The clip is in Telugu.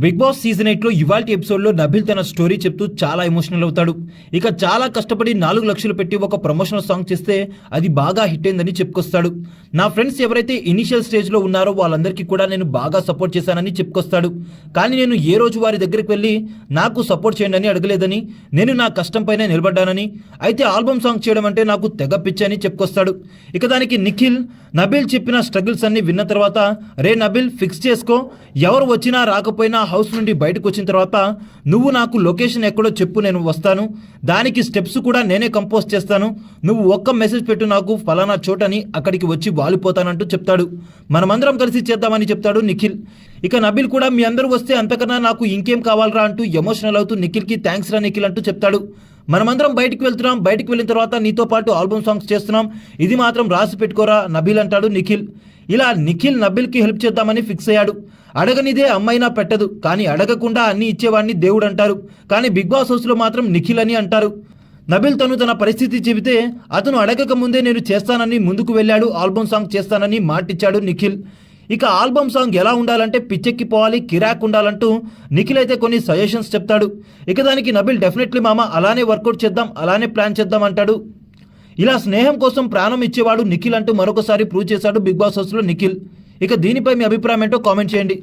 బిగ్ బాస్ సీజన్ ఎయిట్లో ఇవాళ ఎపిసోడ్లో నబిల్ తన స్టోరీ చెప్తూ చాలా ఎమోషనల్ అవుతాడు. ఇక చాలా కష్టపడి నాలుగు లక్షలు పెట్టి ఒక ప్రమోషనల్ సాంగ్ చేస్తే అది బాగా హిట్ అయిందని చెప్పుకొస్తాడు. నా ఫ్రెండ్స్ ఎవరైతే ఇనిషియల్ స్టేజ్లో ఉన్నారో వాళ్ళందరికీ కూడా నేను బాగా సపోర్ట్ చేశానని చెప్పుకొస్తాడు. కానీ నేను ఏ రోజు వారి దగ్గరికి వెళ్ళి నాకు సపోర్ట్ చేయండి అని అడగలేదని నేను నా కష్టం పైన నిలబడ్డానని అయితే ఆల్బమ్ సాంగ్ చేయడం అంటే నాకు తెగ పిచ్చి అని చెప్పుకొస్తాడు. ఇక దానికి నిఖిల్ నబిల్ చెప్పిన స్ట్రగుల్స్ అన్ని విన్న తర్వాత రే నబిల్ ఫిక్స్ చేసుకో. ఎవరు వచ్చినా రాకపోయినా హౌస్ నుండి బయటకు వచ్చిన తర్వాత నువ్వు నాకు లొకేషన్ ఎక్కడో చెప్పు నేను వస్తాను. దానికి స్టెప్స్ కూడా నేనే కంపోజ్ చేస్తాను. నువ్వు ఒక్క మెసేజ్ పెట్టు నాకు ఫలానా చోటని అక్కడికి వచ్చి వాలిపోతానంటూ చెప్తాడు. మనమందరం కలిసి చేద్దామని చెప్తాడు నిఖిల్. ఇక నబిల్ కూడా మీ అందరూ వస్తే అంతకన్నా నాకు ఇంకేం కావాలరా? అంటూ ఎమోషనల్ అవుతూ నిఖిల్కి థ్యాంక్స్ రా నిఖిల్ అంటూ చెప్తాడు. మనమందరం బయటికి వెళ్తున్నాం. బయటికి వెళ్ళిన తర్వాత నీతో పాటు ఆల్బమ్ సాంగ్స్ చేస్తున్నాం. ఇది మాత్రం రాసి పెట్టుకోరా నబీల్ అంటాడు నిఖిల్. ఇలా నిఖిల్ నబిల్కి హెల్ప్ చేద్దామని ఫిక్స్ అయ్యాడు. అడగనిదే అమ్మైనా పెట్టదు కానీ అడగకుండా అన్ని ఇచ్చేవాడిని దేవుడు అంటారు. కానీ బిగ్ బాస్ హౌస్లో మాత్రం నిఖిల్ అని అంటారు. నబిల్ తను తన పరిస్థితి చెబితే అతను అడగక ముందే నేను చేస్తానని ముందుకు వెళ్ళాడు ఆల్బమ్ సాంగ్ చేస్తానని మాటిచ్చాడు నిఖిల్. ఇక ఆల్బమ్ సాంగ్ ఎలా ఉండాలంటే పిచ్చెక్కిపోవాలి కిరాక్ ఉండాలంటూ నిఖిల్ అయితే కొన్ని సజెషన్స్ చెప్తాడు. ఇక దానికి నబిల్ డెఫినెట్లీ మామ అలానే వర్కౌట్ చేద్దాం అలానే ప్లాన్ చేద్దాం అంటాడు. ఇలా స్నేహం కోసం ప్రాణం ఇచ్చేవాడు నిఖిల్ అంటూ మరొకసారి ప్రూవ్ చేశాడు బిగ్ బాస్ హౌస్లో నిఖిల్. ఇక దీనిపై మీ అభిప్రాయం ఏంటో కామెంట్ చేయండి.